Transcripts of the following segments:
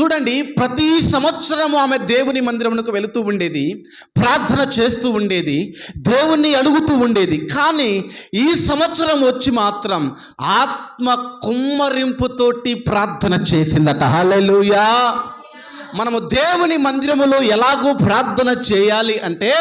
చూడండి ప్రతి సంవత్సరము ఆమె దేవుని మందిరమునకు వెళుతూ ఉండేది ప్రార్థన చేస్తూ ఉండేది దేవుణ్ణి అడుగుతూ ఉండేది. కానీ ఈ సంవత్సరం వచ్చి మాత్రం ఆత్మ కుమ్మరింపుతోటి ప్రార్థన చేసిందట. హలలుయా మనము దేవుని మందిరములో ఎలాగో ప్రార్థన చేయాలి అంటే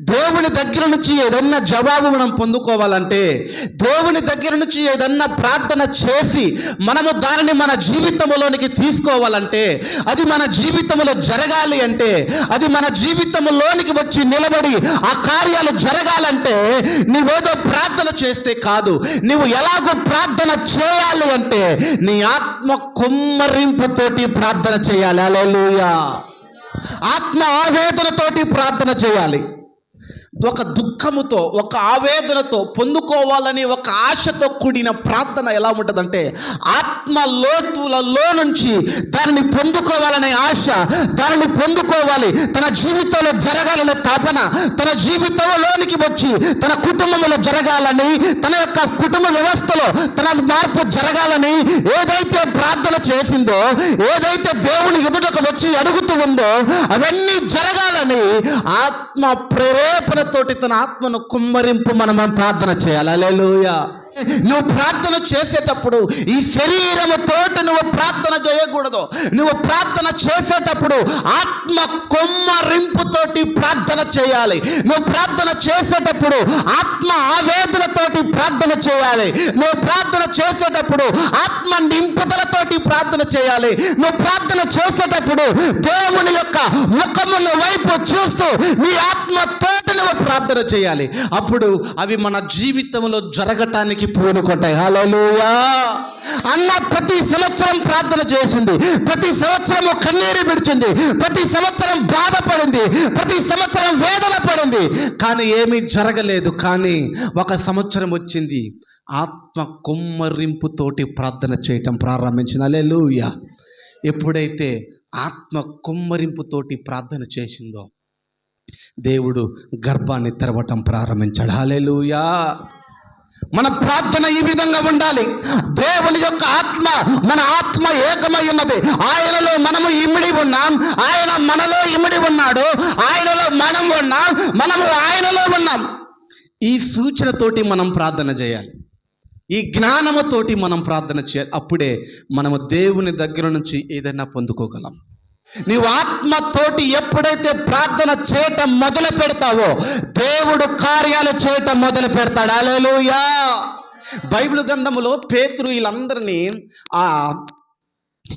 దేవుని దగ్గర నుంచి ఏదన్నా జవాబు మనం పొందుకోవాలంటే దేవుని దగ్గర నుంచి ఏదన్నా ప్రార్థన చేసి మనము దానిని మన జీవితంలోనికి తీసుకోవాలంటే అది మన జీవితంలో జరగాలి అంటే అది మన జీవితంలోనికి వచ్చి నిలబడి ఆ కార్యాలు జరగాలంటే నువ్వేదో ప్రార్థన చేస్తే కాదు. నువ్వు ఎలాగో ప్రార్థన చేయాలి అంటే నీ ఆత్మ కుమ్మరింపుతోటి ప్రార్థన చేయాలి. అలెలుయా ఆత్మ ఆవేదనతోటి ప్రార్థన చేయాలి. ఒక దుఃఖముతో ఒక ఆవేదనతో పొందుకోవాలని ఒక ఆశతో కూడిన ప్రార్థన ఎలా ఉంటుందంటే ఆత్మ లోతులలో నుంచి దానిని పొందుకోవాలనే ఆశ దానిని పొందుకోవాలి. తన జీవితంలో జరగాలనే తపన తన జీవితంలోనికి వచ్చి తన కుటుంబంలో జరగాలని తన యొక్క కుటుంబ వ్యవస్థలో తన మార్పు జరగాలని ఏదైతే ఉందో ఏదైతే దేవుని ఎదుటకు వచ్చి అడుగుతూ ఉందో అవన్నీ జరగాలని ఆత్మ ప్రేరేపణతోటి తన ఆత్మను కుమ్మరింపు మనం ప్రార్థన చేయాలి. అలెలుయా నువ్వు ప్రార్థన చేసేటప్పుడు ఈ శరీరముతోటి నువ్వు ప్రార్థన చేయకూడదు. నువ్వు ప్రార్థన చేసేటప్పుడు ఆత్మ కొమ్మరింపుతోటి ప్రార్థన చేయాలి. నువ్వు ప్రార్థన చేసేటప్పుడు ఆత్మ ఆవేదనతోటి ప్రార్థన చేయాలి. నువ్వు ప్రార్థన చేసేటప్పుడు ఆత్మ నింపుదలతోటి ప్రార్థన చేయాలి. నువ్వు ప్రార్థన చేసేటప్పుడు దేవుని యొక్క ముఖముల వైపు చూస్తూ నీ ఆత్మ ప్రార్థన చేయాలి. అప్పుడు అవి మన జీవితంలో జరగటానికి పూనుకుంటాయి. హలోయా అన్న ప్రతి సంవత్సరం ప్రార్థన చేసింది. ప్రతి సంవత్సరం కన్నీరు విడిచింది. ప్రతి సంవత్సరం బాధపడింది. ప్రతి సంవత్సరం వేదన పడింది. కానీ ఏమీ జరగలేదు. కానీ ఒక సంవత్సరం వచ్చింది. ఆత్మ కుమ్మరింపుతోటి ప్రార్థన చేయటం ప్రారంభించిన అలెలుయా ఎప్పుడైతే ఆత్మ కుమ్మరింపుతోటి ప్రార్థన చేసిందో దేవుడు గర్భాన్ని తెరవటం ప్రారంభించాడు. హాలేలుయా మన ప్రార్థన ఈ విధంగా ఉండాలి. దేవుని యొక్క ఆత్మ మన ఆత్మ ఏకమై ఉన్నది. ఆయనలో మనము ఇమిడి ఉన్నాం. ఆయన మనలో ఇమిడి ఉన్నాడు. ఆయనలో మనం ఉన్నాం. మనము ఆయనలో ఉన్నాం. ఈ సూచనతోటి మనం ప్రార్థన చేయాలి. ఈ జ్ఞానముతోటి మనం ప్రార్థన చేయాలి. అప్పుడే మనము దేవుని దగ్గర నుంచి ఏదైనా పొందుకోగలం. నీవు ఆత్మతోటి ఎప్పుడైతే ప్రార్థన చేయటం మొదలు పెడతావో దేవుడు కార్యాలు చేయటం మొదలు పెడతాడు. అలెలుయా బైబిల్ గ్రంథములో పేతురు వీళ్ళందరినీ ఆ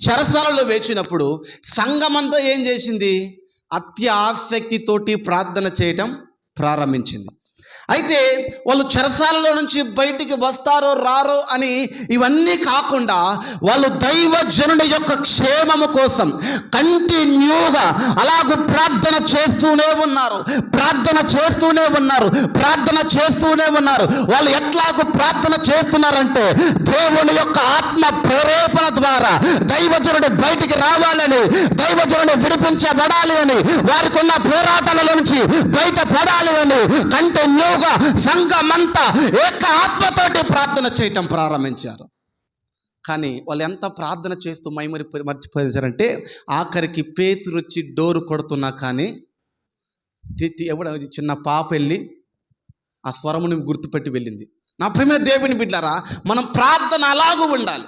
చరసాలలో వేచినప్పుడు సంఘమంతా ఏం చేసింది? అత్య ఆసక్తితోటి ప్రార్థన చేయటం ప్రారంభించింది. అయితే వాళ్ళు చెరసాలలో నుంచి బయటికి వస్తారో రారో అని ఇవన్నీ కాకుండా వాళ్ళు దైవ జనుడి యొక్క క్షేమము కోసం కంటిన్యూగా అలాగూ ప్రార్థన చేస్తూనే ఉన్నారు. ప్రార్థన చేస్తూనే ఉన్నారు. ప్రార్థన చేస్తూనే ఉన్నారు. వాళ్ళు ఎట్లాగూ ప్రార్థన చేస్తున్నారంటే దేవుని యొక్క ఆత్మ ప్రేరేపణ ద్వారా దైవజనుడు బయటికి రావాలని దైవజనుడు విడిపించబడాలి అని వారికి ఉన్న పోరాటాల నుంచి బయట పడాలి అని కంటిన్యూగా సంఘమంతా ఏక ఆత్మతోటి ప్రార్థన చేయటం ప్రారంభించారు. కానీ వాళ్ళు ఎంత ప్రార్థన చేస్తూ మైమరి మర్చిపోయించారంటే ఆఖరికి పేతురు వచ్చి డోరు కొడుతున్నా కానీ ఎవడ చిన్న పాప వెళ్ళి ఆ స్వరముని గుర్తుపెట్టి వెళ్ళింది. నా ప్రేమ దేవుని బిడ్డారా మనం ప్రార్థన అలాగూ ఉండాలి.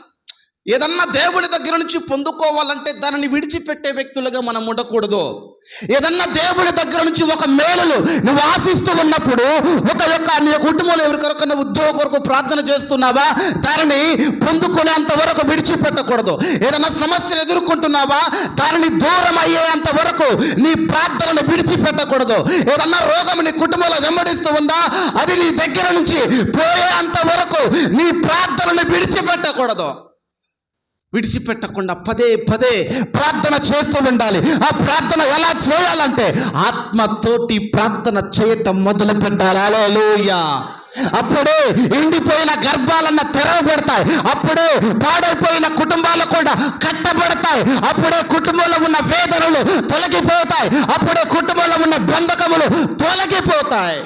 ఏదన్నా దేవుని దగ్గర నుంచి పొందుకోవాలంటే దానిని విడిచిపెట్టే వ్యక్తులుగా మనం ఉండకూడదు. ఏదన్నా దేవుని దగ్గర నుంచి ఒక మేలులు నువ్వు ఆశిస్తూ ఉన్నప్పుడు ఒక యొక్క నీ కుటుంబంలో ఎవరికొరకన్నా ఉద్యోగ కొరకు ప్రార్థన చేస్తున్నావా? దానిని పొందుకునేంత వరకు విడిచిపెట్టకూడదు. ఏదైనా సమస్యను ఎదుర్కొంటున్నావా? దానిని దూరం అయ్యేంత వరకు నీ ప్రార్థనను విడిచిపెట్టకూడదు. ఏదన్నా రోగం నీ కుటుంబంలో వెంబడిస్తూ ఉందా? అది నీ దగ్గర నుంచి పోయేంత వరకు నీ ప్రార్థనను విడిచిపెట్టకూడదు. విడిచిపెట్టకుండా పదే పదే ప్రార్థన చేస్తూ ఉండాలి. ఆ ప్రార్థన ఎలా చేయాలంటే ఆత్మతోటి ప్రార్థన చేయటం మొదలు పెట్టాలి. అలోయా అప్పుడే ఎండిపోయిన గర్భాలన్న తెరవబడతాయి. అప్పుడే పాడైపోయిన కుటుంబాలు కూడా కట్టబడతాయి. అప్పుడే కుటుంబంలో ఉన్న వేదనలు తొలగిపోతాయి. అప్పుడే కుటుంబంలో ఉన్న బంధకములు తొలగిపోతాయి.